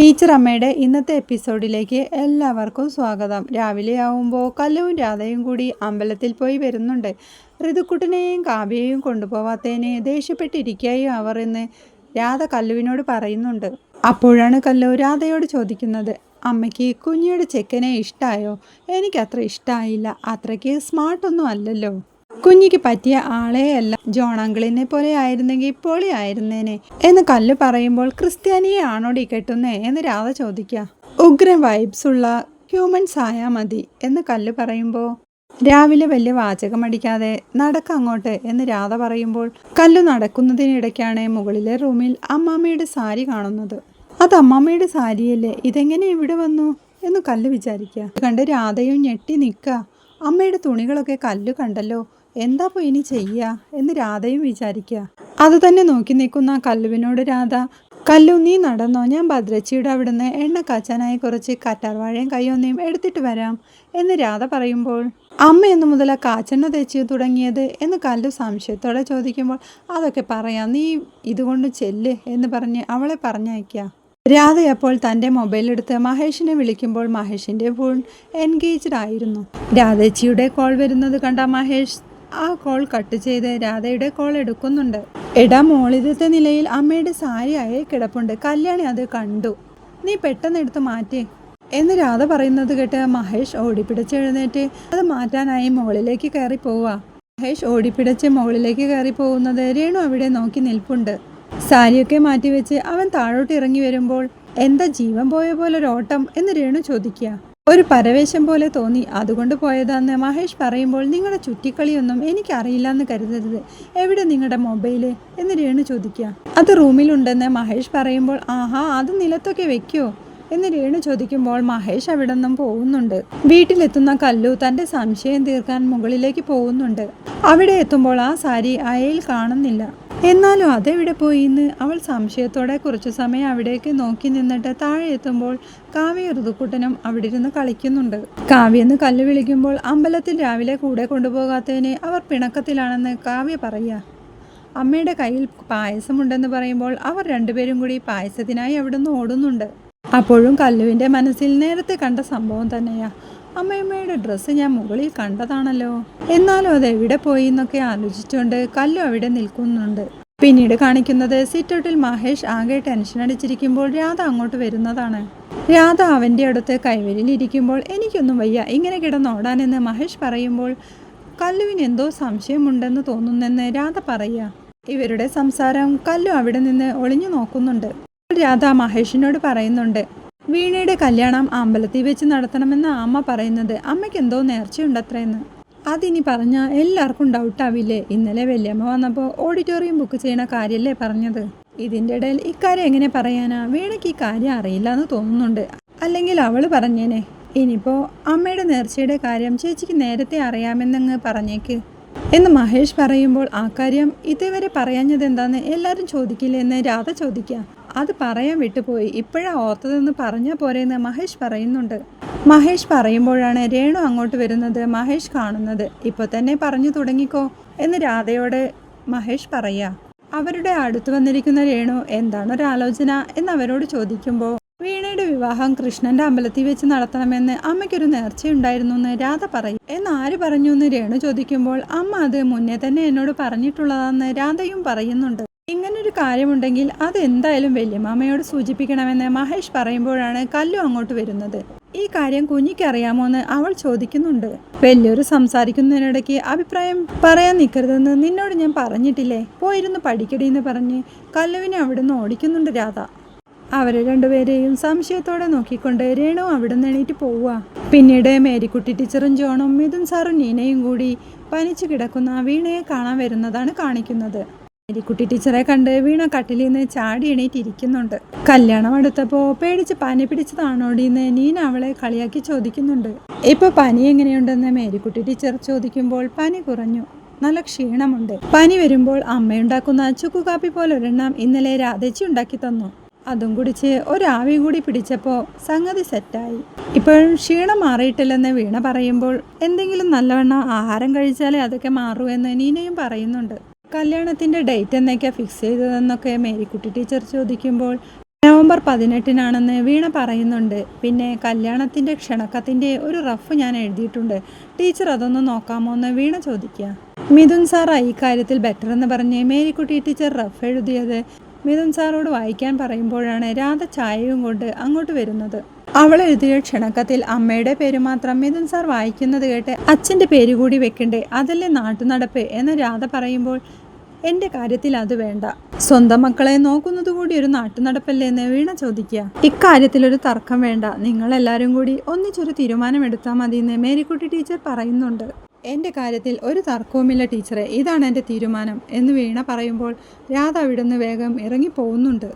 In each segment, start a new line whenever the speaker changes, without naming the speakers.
Teacher അമ്മയുടെ ഇന്നത്തെ എപ്പിസോഡിലേക്ക് എല്ലാവർക്കും സ്വാഗതം. രാവിലെ ആവുമ്പോൾ കല്ലുവും രാധയും കൂടി അമ്പലത്തിൽ പോയി വരുന്നുണ്ട്. ഋതുക്കുട്ടനെയും കാവ്യയും കൊണ്ടുപോവാത്തേനെ ദേഷ്യപ്പെട്ടിരിക്കുകയും അവർ എന്ന് രാധ കല്ലുവിനോട് പറയുന്നുണ്ട്. അപ്പോഴാണ് കല്ലു രാധയോട് ചോദിക്കുന്നത് അമ്മയ്ക്ക് കുഞ്ഞിയുടെ ചെക്കനെ ഇഷ്ടമായോ എനിക്കത്ര ഇഷ്ടമായില്ല അത്രയ്ക്ക് സ്മാർട്ടൊന്നും അല്ലല്ലോ. കുഞ്ഞിക്ക് പറ്റിയ ആളെയല്ല ജോണാങ്കിളിനെ പോലെ ആയിരുന്നെങ്കിൽ പൊളി ആയിരുന്നേനെ. എന്ന് കല്ല് പറയുമ്പോൾ ക്രിസ്ത്യാനിയെ ആണോടി കെട്ടുന്നേ എന്ന് രാധ ചോദിക്കുക ഉഗ്ര വൈബ്സ് ഉള്ള ഹ്യൂമൻസ് ആയാ മതി എന്ന് കല്ല് പറയുമ്പോൾ രാവിലെ വലിയ വാചകമടിക്കാതെ നടക്ക അങ്ങോട്ട് എന്ന് രാധ പറയുമ്പോൾ കല്ല് നടക്കുന്നതിനിടയ്ക്കാണ് മുകളിലെ റൂമിൽ അമ്മാമ്മയുടെ സാരി കാണുന്നത്. അത് അമ്മാമ്മയുടെ സാരിയല്ലേ? ഇതെങ്ങനെ ഇവിടെ വന്നു? എന്ന് കല്ല് വിചാരിക്കുക കണ്ട് രാധയും ഞെട്ടി നിൽക്കുക അമ്മയുടെ തുണികളൊക്കെ കല്ല് കണ്ടല്ലോ. എന്താ ഇനി ചെയ്യുക എന്ന് രാധയും വിചാരിക്കുക അത് തന്നെ നോക്കി നിൽക്കുന്ന കല്ലുവിനോട് രാധ കല്ലു നീ നടന്നോ? ഞാൻ ഭദ്രച്ചിയുടെ അവിടുന്ന് എണ്ണ കാച്ചാനായി കുറച്ച് കറ്റാർവാഴയും കയ്യൊന്നയും എടുത്തിട്ട് വരാം. എന്ന് രാധ പറയുമ്പോൾ അമ്മ എന്നു മുതൽ കാച്ചെണ്ണ തേച്ച് തുടങ്ങിയത്? എന്ന് കല്ലു സംശയത്തോടെ ചോദിക്കുമ്പോൾ അതൊക്കെ പറയാം. നീ ഇതുകൊണ്ട് ചെല്ല് എന്ന് പറഞ്ഞ് അവളെ പറഞ്ഞയക്കുക രാധ അപ്പോൾ തന്റെ മൊബൈൽ എടുത്ത് മഹേഷിനെ വിളിക്കുമ്പോൾ മഹേഷിന്റെ ഫോൺ എൻഗേജ്ഡ് ആയിരുന്നു. രാധേച്ചിയുടെ കോൾ വരുന്നത് കണ്ട മഹേഷ് ആ കോൾ കട്ട് ചെയ്ത് രാധയുടെ കോൾ എടുക്കുന്നുണ്ട്. എടാ മോളിതത്തെ നിലയിൽ അമ്മയുടെ സാരി അയൽ കിടപ്പുണ്ട്. കല്യാണി അത് കണ്ടു. നീ പെട്ടെന്ന് എടുത്ത് മാറ്റി. എന്ന് രാധ പറയുന്നത് കേട്ട് മഹേഷ് ഓടിപ്പിടിച്ച് എഴുന്നേറ്റ് അത് മാറ്റാനായി മുകളിലേക്ക് കയറി പോവാ. മഹേഷ് ഓടിപ്പിടിച്ച് മുകളിലേക്ക് കയറി പോകുന്നത് രേണു അവിടെ നോക്കി നിൽപ്പുണ്ട്. സാരിയൊക്കെ മാറ്റിവെച്ച് അവൻ താഴോട്ട് ഇറങ്ങി വരുമ്പോൾ എന്താ ജീവൻ പോയ പോലെ ഒരു ഓട്ടം? എന്ന് രേണു ചോദിക്കുക. ഒരു പരവേശം പോലെ തോന്നി. അതുകൊണ്ട് പോയതാന്ന് മഹേഷ് പറയുമ്പോൾ നിങ്ങളുടെ ചുറ്റിക്കളിയൊന്നും എനിക്കറിയില്ല എന്ന് കരുതരുത്. എവിടെ നിങ്ങളുടെ മൊബൈൽ? എന്ന് രേണു ചോദിക്കുക. അത് റൂമിലുണ്ടെന്ന് മഹേഷ് പറയുമ്പോൾ ആഹാ അത് നിലത്തൊക്കെ വെക്കോ? എന്ന് രേണു ചോദിക്കുമ്പോൾ മഹേഷ് അവിടെ നിന്നും പോകുന്നുണ്ട്. വീട്ടിലെത്തുന്ന കല്ലു തന്റെ സംശയം തീർക്കാൻ മുകളിലേക്ക് പോകുന്നുണ്ട്. അവിടെ എത്തുമ്പോൾ ആ സാരി അയയിൽ കാണുന്നില്ല. എന്നാലും അതെവിടെ പോയി എന്ന് അവൾ സംശയത്തോടെ കുറച്ചു സമയം അവിടേക്ക് നോക്കി നിന്നിട്ട് താഴെ എത്തുമ്പോൾ കാവ്യ ഋതുക്കുട്ടനും അവിടെ ഇരുന്ന് കളിക്കുന്നുണ്ട്. കാവ്യെന്ന് കല്ല് വിളിക്കുമ്പോൾ അമ്പലത്തിൽ രാവിലെ കൂടെ കൊണ്ടുപോകാത്തതിന് അവർ പിണക്കത്തിലാണെന്ന് കാവ്യ പറയുക അമ്മയുടെ കയ്യിൽ പായസമുണ്ടെന്ന് പറയുമ്പോൾ അവർ രണ്ടുപേരും കൂടി പായസത്തിനായി അവിടുന്ന് ഓടുന്നുണ്ട്. അപ്പോഴും കല്ലുവിന്റെ മനസ്സിൽ നേരത്തെ കണ്ട സംഭവം തന്നെയാ. അമ്മയമ്മയുടെ ഡ്രസ്സ് ഞാൻ മുകളിൽ കണ്ടതാണല്ലോ. എന്നാലും അത് എവിടെ പോയി എന്നൊക്കെ ആലോചിച്ചുകൊണ്ട് കല്ലു അവിടെ നിൽക്കുന്നുണ്ട്. പിന്നീട് കാണിക്കുന്നത് സിറ്റൗട്ടിൽ മഹേഷ് ആകെ ടെൻഷൻ അടിച്ചിരിക്കുമ്പോൾ രാധ അങ്ങോട്ട് വരുന്നതാണ്. രാധ അവന്റെ അടുത്ത് കൈവരിൽ ഇരിക്കുമ്പോൾ എനിക്കൊന്നും വയ്യ ഇങ്ങനെ കിടന്നോടാനെന്ന് മഹേഷ് പറയുമ്പോൾ കല്ലുവിന് എന്തോ സംശയമുണ്ടെന്ന് തോന്നുന്നെന്ന് രാധ പറയുക. ഇവരുടെ സംസാരം കല്ലു അവിടെ നിന്ന് ഒളിഞ്ഞു നോക്കുന്നുണ്ട്. രാധ മഹേഷിനോട് പറയുന്നുണ്ട് വീണയുടെ കല്യാണം അമ്പലത്തിൽ വെച്ച് നടത്തണമെന്ന് അമ്മ പറയുന്നത് അമ്മയ്ക്ക് എന്തോ നേർച്ചയുണ്ടത്രയെന്ന് അതിനി പറഞ്ഞാൽ എല്ലാവർക്കും ഡൗട്ടാവില്ലേ ഇന്നലെ വല്യമ്മ വന്നപ്പോൾ ഓഡിറ്റോറിയം ബുക്ക് ചെയ്യണ കാര്യമല്ലേ പറഞ്ഞത്? ഇതിന്റെ ഇടയിൽ ഇക്കാര്യം എങ്ങനെ പറയാനാ? വീണയ്ക്ക് ഈ കാര്യം അറിയില്ല എന്ന് തോന്നുന്നുണ്ട്. അല്ലെങ്കിൽ അവൾ പറഞ്ഞേനെ. ഇനിയിപ്പോൾ അമ്മയുടെ നേർച്ചയുടെ കാര്യം ചേച്ചിക്ക് നേരത്തെ അറിയാമെന്നങ്ങ് പറഞ്ഞേക്ക്. എന്ന് മഹേഷ് പറയുമ്പോൾ ആ കാര്യം ഇതുവരെ പറയാഞ്ഞത് എന്താന്ന് എല്ലാവരും ചോദിക്കില്ലെന്ന് രാധ ചോദിക്കുക അത് പറയാൻ വിട്ടുപോയി. ഇപ്പോഴാ ഓർത്തതെന്ന് പറഞ്ഞാൽ പോരെയെന്ന് മഹേഷ് പറയുന്നുണ്ട്. മഹേഷ് പറയുമ്പോഴാണ് രേണു അങ്ങോട്ട് വരുന്നത് മഹേഷ് കാണുന്നത്. ഇപ്പോൾ തന്നെ പറഞ്ഞു തുടങ്ങിക്കോ എന്ന് രാധയോട് മഹേഷ് പറയാ. അവരുടെ അടുത്ത് വന്നിരിക്കുന്ന രേണു എന്താണ് എന്താണൊരാലോചന എന്ന് അവരോട് ചോദിക്കുമ്പോൾ വീണയുടെ വിവാഹം കൃഷ്ണന്റെ അമ്പലത്തിൽ വെച്ച് നടത്തണമെന്ന് അമ്മയ്ക്കൊരു നേർച്ചയുണ്ടായിരുന്നു എന്ന് രാധ പറയും. എന്ന് ആര് പറഞ്ഞു എന്ന് രേണു ചോദിക്കുമ്പോൾ അമ്മ അത് മുന്നേ തന്നെ എന്നോട് പറഞ്ഞിട്ടുള്ളതാന്ന് രാധയും പറയുന്നുണ്ട്. ഇങ്ങനൊരു കാര്യമുണ്ടെങ്കിൽ അത് എന്തായാലും വല്യമാമയോട് സൂചിപ്പിക്കണമെന്ന് മഹേഷ് പറയുമ്പോഴാണ് കല്ലു അങ്ങോട്ട് വരുന്നത്. ഈ കാര്യം കുഞ്ഞിക്ക് അറിയാമോ എന്ന് അവൾ ചോദിക്കുന്നുണ്ട്. വലിയൊരു സംസാരിക്കുന്നതിനിടയ്ക്ക് അഭിപ്രായം പറയാൻ നിൽക്കരുതെന്ന് നിന്നോട് ഞാൻ പറഞ്ഞിട്ടില്ലേ? പോയിരുന്ന് പഠിക്കടി എന്ന് പറഞ്ഞ് കല്ലുവിനെ അവിടുന്ന് ഓടിക്കുന്നുണ്ട് രാധ. അവരെ രണ്ടുപേരെയും സംശയത്തോടെ നോക്കിക്കൊണ്ട് രേണു അവിടുന്ന് എണീറ്റ് പോവുക. പിന്നീട് മേരിക്കുട്ടി ടീച്ചറും ജോണും മിഥുൻ സാറും നീനയും കൂടി പനിച്ചു കിടക്കുന്ന വീണയെ കാണാൻ വരുന്നതാണ് കാണിക്കുന്നത്. മേരിക്കുട്ടി ടീച്ചറെ കണ്ട് വീണ കട്ടിലിൽ നിന്ന് ചാടി എണീറ്റിരിക്കുന്നുണ്ട്. കല്യാണം അടുത്തപ്പോൾ പേടിച്ച് പനി പിടിച്ചതാണോടിന്ന് നീന അവളെ കളിയാക്കി ചോദിക്കുന്നുണ്ട്. ഇപ്പൊ പനി എങ്ങനെയുണ്ടെന്ന് മേരിക്കുട്ടി ടീച്ചർ ചോദിക്കുമ്പോൾ പനി കുറഞ്ഞു. നല്ല ക്ഷീണമുണ്ട്. പനി വരുമ്പോൾ അമ്മയുണ്ടാക്കുന്ന ചുക്കുകാപ്പി പോലെ ഒരെണ്ണം ഇന്നലെ രാധേച്ചി ഉണ്ടാക്കി തന്നു. അതും കുടിച്ച് ഒരാവി കൂടി പിടിച്ചപ്പോൾ സംഗതി സെറ്റായി. ഇപ്പോഴും ക്ഷീണം മാറിയിട്ടില്ലെന്ന് വീണ പറയുമ്പോൾ എന്തെങ്കിലും നല്ലവണ്ണം ആഹാരം കഴിച്ചാലേ അതൊക്കെ മാറൂ എന്ന് നീനയും പറയുന്നുണ്ട്. കല്യാണത്തിന്റെ ഡേറ്റ് എന്നൊക്കെയാണ് ഫിക്സ് ചെയ്തതെന്നൊക്കെ മേരിക്കുട്ടി ടീച്ചർ ചോദിക്കുമ്പോൾ നവംബർ പതിനെട്ടിനാണെന്ന് വീണ പറയുന്നുണ്ട്. പിന്നെ കല്യാണത്തിന്റെ ക്ഷണക്കത്തിന്റെ ഒരു റഫ് ഞാൻ എഴുതിയിട്ടുണ്ട്. ടീച്ചർ അതൊന്ന് നോക്കാമോ എന്ന് വീണ ചോദിക്കുക. മിഥുൻ സാറാ ഈ കാര്യത്തിൽ ബെറ്റർ എന്ന് പറഞ്ഞ് മേരിക്കുട്ടി ടീച്ചർ റഫ് എഴുതിയത്. മിഥുൻ സാറോട് വായിക്കാൻ പറയുമ്പോഴാണ് രാധ ചായയും കൊണ്ട് അങ്ങോട്ട് വരുന്നത്. അവൾ എഴുതിയ ക്ഷണക്കത്തിൽ അമ്മയുടെ പേര് മാത്രം മിഥുൻ സാർ വായിക്കുന്നത് കേട്ട് അച്ഛന്റെ പേര് കൂടി വെക്കണ്ടേ? അതല്ലേ നാട്ടുനടപ്പ് എന്ന് രാധ പറയുമ്പോൾ എന്റെ കാര്യത്തിൽ അത് വേണ്ട. സ്വന്തം മക്കളെ നോക്കുന്നത് കൂടി ഒരു നാട്ടുനടപ്പല്ലേ എന്ന് വീണ ചോദിക്കുക. ഇക്കാര്യത്തിൽ ഒരു തർക്കം വേണ്ട. നിങ്ങൾ എല്ലാവരും കൂടി ഒന്നിച്ചൊരു തീരുമാനമെടുത്താൽ മതി എന്ന് മേരിക്കുട്ടി ടീച്ചർ പറയുന്നുണ്ട്. എന്റെ കാര്യത്തിൽ ഒരു തർക്കവുമില്ല ടീച്ചറെ. ഇതാണ് എന്റെ തീരുമാനം എന്ന് വീണ പറയുമ്പോൾ രാധ അവിടുന്ന് വേഗം ഇറങ്ങിപ്പോകുന്നുണ്ട്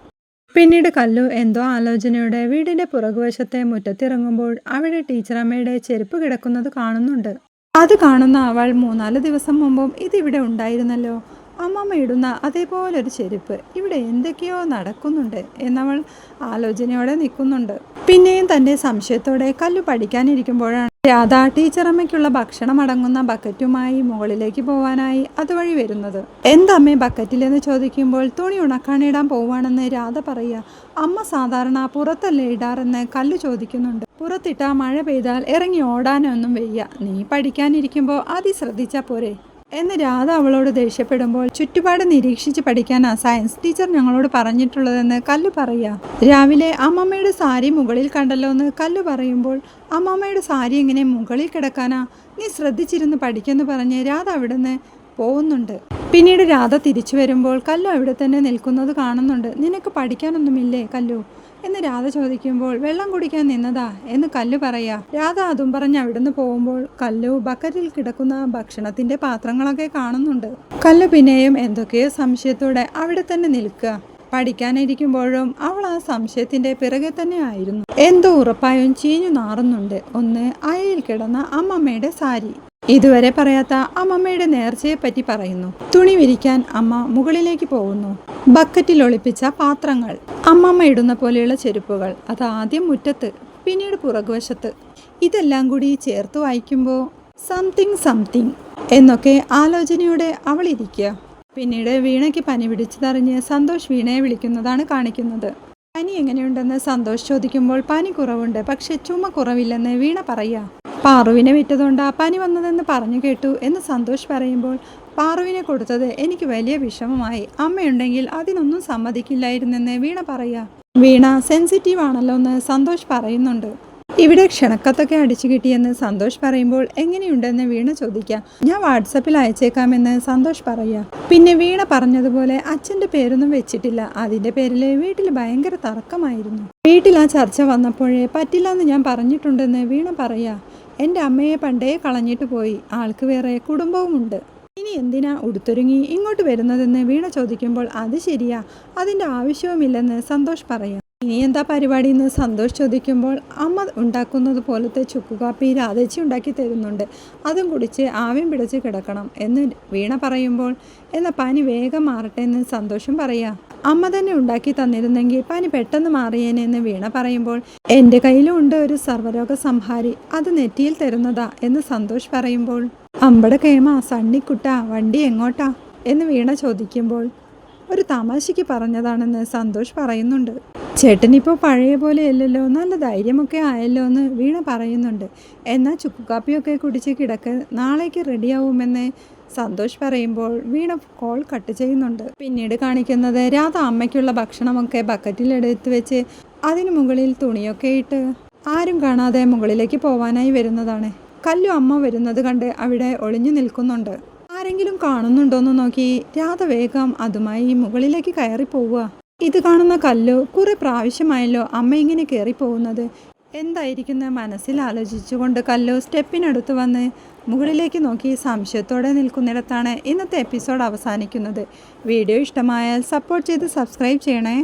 പിന്നീട് കല്ലു എന്തോ ആലോചനയോടെ വീടിന്റെ പുറകുവശത്തെ മുറ്റത്തിറങ്ങുമ്പോൾ അവിടെ ടീച്ചറമ്മയുടെ ചെരുപ്പ് കിടക്കുന്നത് കാണുന്നുണ്ട്. അത് കാണുന്ന അവൾ മൂന്നാൽ ദിവസം മുമ്പും ഇതിവിടെ ഉണ്ടായിരുന്നല്ലോ. അമ്മമ്മ ഇടുന്ന അതേപോലൊരു ചെരുപ്പ് ഇവിടെ എന്തൊക്കെയോ നടക്കുന്നുണ്ട് എന്നവൾ ആലോചനയോടെ നിൽക്കുന്നുണ്ട്. പിന്നെയും തന്റെ സംശയത്തോടെ കല്ലു പഠിക്കാനിരിക്കുമ്പോഴാണ് രാധ ടീച്ചറമ്മയ്ക്കുള്ള ഭക്ഷണം അടങ്ങുന്ന ബക്കറ്റുമായി മുകളിലേക്ക് പോവാനായി അതുവഴി വരുന്നത്. എന്തമ്മേ ബക്കറ്റിലെന്ന് ചോദിക്കുമ്പോൾ തുണി ഉണക്കാനിടാൻ പോവാണെന്ന് രാധ പറയുക. അമ്മ സാധാരണ പുറത്തല്ലേ ഇടാറെന്ന് കല്ലു ചോദിക്കുന്നുണ്ട്. പുറത്തിട്ടാ മഴ പെയ്താൽ ഇറങ്ങി ഓടാനൊന്നും വയ്യ. നീ പഠിക്കാനിരിക്കുമ്പോൾ അതി ശ്രദ്ധിച്ചാൽ പോരെ. എന്ന് രാധ അവളോട് ദേഷ്യപ്പെടുമ്പോൾ ചുറ്റുപാട് നിരീക്ഷിച്ച് പഠിക്കാനാ സയൻസ് ടീച്ചർ ഞങ്ങളോട് പറഞ്ഞിട്ടുള്ളതെന്ന് കല്ലു പറയാ രാവിലെ അമ്മമ്മയുടെ സാരി മുകളിൽ കണ്ടല്ലോ എന്ന് കല്ലു പറയുമ്പോൾ അമ്മമ്മയുടെ സാരി എങ്ങനെ മുകളിൽ കിടക്കാനാ? നീ ശ്രദ്ധിച്ചിരുന്ന് പഠിക്കുമെന്ന് പറഞ്ഞ് രാധ അവിടുന്ന് പോകുന്നുണ്ട് പിന്നീട് രാധ തിരിച്ചു വരുമ്പോൾ കല്ലു അവിടെ തന്നെ നിൽക്കുന്നത് കാണുന്നുണ്ട്. നിനക്ക് പഠിക്കാനൊന്നുമില്ലേ കല്ലു? എന്ന് രാധ ചോദിക്കുമ്പോൾ വെള്ളം കുടിക്കാൻ നിന്നതാ എന്ന് കല്ലു പറയാ. രാധ അതും പറഞ്ഞ് അവിടുന്ന് പോകുമ്പോൾ കല്ലു ബക്കറ്റിൽ കിടക്കുന്ന ഭക്ഷണത്തിന്റെ പാത്രങ്ങളൊക്കെ കാണുന്നുണ്ട്. കല്ലു പിന്നെയും എന്തൊക്കെയോ സംശയത്തോടെ അവിടെ തന്നെ നിൽക്കുക. പഠിക്കാനിരിക്കുമ്പോഴും അവൾ ആ സംശയത്തിന്റെ പിറകെ തന്നെ ആയിരുന്നു. എന്തോ ഉറപ്പായും ചീഞ്ഞു നാറുന്നുണ്ട്. ഒന്ന് അയയിൽ കിടന്ന അമ്മമ്മയുടെ സാരി. ഇതുവരെ പറയാത്ത അമ്മമ്മയുടെ നേർച്ചയെ പറ്റി പറയുന്നു. തുണി വിരിക്കാൻ അമ്മ മുകളിലേക്ക് പോകുന്നു. ബക്കറ്റിൽ ഒളിപ്പിച്ച പാത്രങ്ങൾ. അമ്മമ്മ ഇടുന്ന പോലെയുള്ള ചെരുപ്പുകൾ. അത് ആദ്യം മുറ്റത്ത് പിന്നീട് പുറകുവശത്ത്. ഇതെല്ലാം കൂടി ചേർത്ത് വായിക്കുമ്പോൾ സംതിങ് സംതിങ് എന്നൊക്കെ ആലോചനയോടെ അവൾ ഇരിക്കുക. പിന്നീട് വീണയ്ക്ക് പനി പിടിച്ചതറിഞ്ഞ് സന്തോഷ് വീണയെ വിളിക്കുന്നതാണ് കാണിക്കുന്നത്. പനി എങ്ങനെയുണ്ടെന്ന് സന്തോഷ് ചോദിക്കുമ്പോൾ പനി കുറവുണ്ട് പക്ഷെ ചുമ കുറവില്ലെന്ന് വീണ പറയാ. പാറുവിനെ വിറ്റതുകൊണ്ടാ പനി വന്നതെന്ന് പറഞ്ഞു കേട്ടു എന്ന് സന്തോഷ് പറയുമ്പോൾ പാറുവിനെ കൊടുത്തത് എനിക്ക് വലിയ വിഷമമായി. അമ്മയുണ്ടെങ്കിൽ അതിനൊന്നും സമ്മതിക്കില്ലായിരുന്നെന്ന് വീണ പറയാ. വീണ സെൻസിറ്റീവ് ആണല്ലോ എന്ന് സന്തോഷ് പറയുന്നുണ്ട്. ഇവിടെ ക്ഷണക്കത്തൊക്കെ അടിച്ചു കിട്ടിയെന്ന് സന്തോഷ് പറയുമ്പോൾ എങ്ങനെയുണ്ടെന്ന് വീണ ചോദിക്കാം. ഞാൻ വാട്സപ്പിൽ അയച്ചേക്കാമെന്ന് സന്തോഷ് പറയാ. പിന്നെ വീണ പറഞ്ഞതുപോലെ അച്ഛന്റെ പേരൊന്നും വെച്ചിട്ടില്ല. അതിന്റെ പേരിൽ വീട്ടിൽ ഭയങ്കര തർക്കമായിരുന്നു. വീട്ടിൽ ആ ചർച്ച വന്നപ്പോഴേ പറ്റില്ല എന്ന് ഞാൻ പറഞ്ഞിട്ടുണ്ടെന്ന് വീണ പറയാ. എന്റെ അമ്മയെ പണ്ടേ കളഞ്ഞിട്ട് പോയി. ആൾക്ക് വേറെ കുടുംബവുമുണ്ട്. ഇനി എന്തിനാ ഉടുത്തൊരുങ്ങി ഇങ്ങോട്ട് വരുന്നതെന്ന് വീണ ചോദിക്കുമ്പോൾ അത് ശരിയാ അതിന്റെ ആവശ്യവുമില്ലെന്ന് സന്തോഷ് പറയാം. ഇനി എന്താ പരിപാടി എന്ന് സന്തോഷ് ചോദിക്കുമ്പോൾ അമ്മ ഉണ്ടാക്കുന്നത് പോലത്തെ ചുക്കുകാപ്പി രാധച്ചി ഉണ്ടാക്കി തരുന്നുണ്ട്. അതും കുടിച്ച് ആവിയും പിടിച്ച് കിടക്കണം എന്ന് വീണ പറയുമ്പോൾ എന്ന പനി വേഗം മാറട്ടെ എന്ന് സന്തോഷം പറയാ. അമ്മ തന്നെ ഉണ്ടാക്കി തന്നിരുന്നെങ്കിൽ പനി പെട്ടെന്ന് മാറിയേനെന്ന് വീണ പറയുമ്പോൾ എന്റെ കയ്യിലുണ്ട് ഒരു സർവരോഗ സംഹാരി അത് നെറ്റിയിൽ തരുന്നതാ എന്ന് സന്തോഷ് പറയുമ്പോൾ അമ്പട കേമ സണ്ണിക്കുട്ട വണ്ടി എങ്ങോട്ടാ? എന്ന് വീണ ചോദിക്കുമ്പോൾ ഒരു തമാശയ്ക്ക് പറഞ്ഞതാണെന്ന് സന്തോഷ് പറയുന്നുണ്ട്. ചേട്ടനിപ്പോൾ പഴയ പോലെ അല്ലല്ലോ നല്ല ധൈര്യമൊക്കെ ആയല്ലോ എന്ന് വീണ പറയുന്നുണ്ട്. എന്നാൽ ചുക്കുകാപ്പിയൊക്കെ കുടിച്ച് കിടക്ക് നാളേക്ക് റെഡിയാവുമെന്ന് സന്തോഷ് പറയുമ്പോൾ വീണ കോൾ കട്ട് ചെയ്യുന്നുണ്ട്. പിന്നീട് കാണിക്കുന്നത് രാധ അമ്മയ്ക്കുള്ള ഭക്ഷണമൊക്കെ ബക്കറ്റിലെടുത്ത് വെച്ച് അതിനു മുകളിൽ തുണിയൊക്കെ ഇട്ട് ആരും കാണാതെ മുകളിലേക്ക് പോവാനായി വരുന്നതാണ്. കല്ലു അമ്മ വരുന്നത് കണ്ട് അവിടെ ഒളിഞ്ഞു നിൽക്കുന്നുണ്ട്. ആരെങ്കിലും കാണുന്നുണ്ടോന്ന് നോക്കി രാധ വേഗം അതുമായി മുകളിലേക്ക് കയറി പോവുക ഇത് കാണുന്ന കല്ലു കുറെ പ്രാവശ്യമായല്ലോ അമ്മ ഇങ്ങനെ കയറി പോകുന്നത് എന്തായിരിക്കുന്ന മനസ്സിൽ ആലോചിച്ചുകൊണ്ട് കല്ലു സ്റ്റെപ്പിനടുത്ത് വന്ന് മുകളിലേക്ക് നോക്കി സംശയത്തോടെ നിൽക്കുന്നിടത്താണ് ഇന്നത്തെ എപ്പിസോഡ് അവസാനിക്കുന്നത്. വീഡിയോ ഇഷ്ടമായാൽ സപ്പോർട്ട് ചെയ്ത് സബ്സ്ക്രൈബ് ചെയ്യണേ.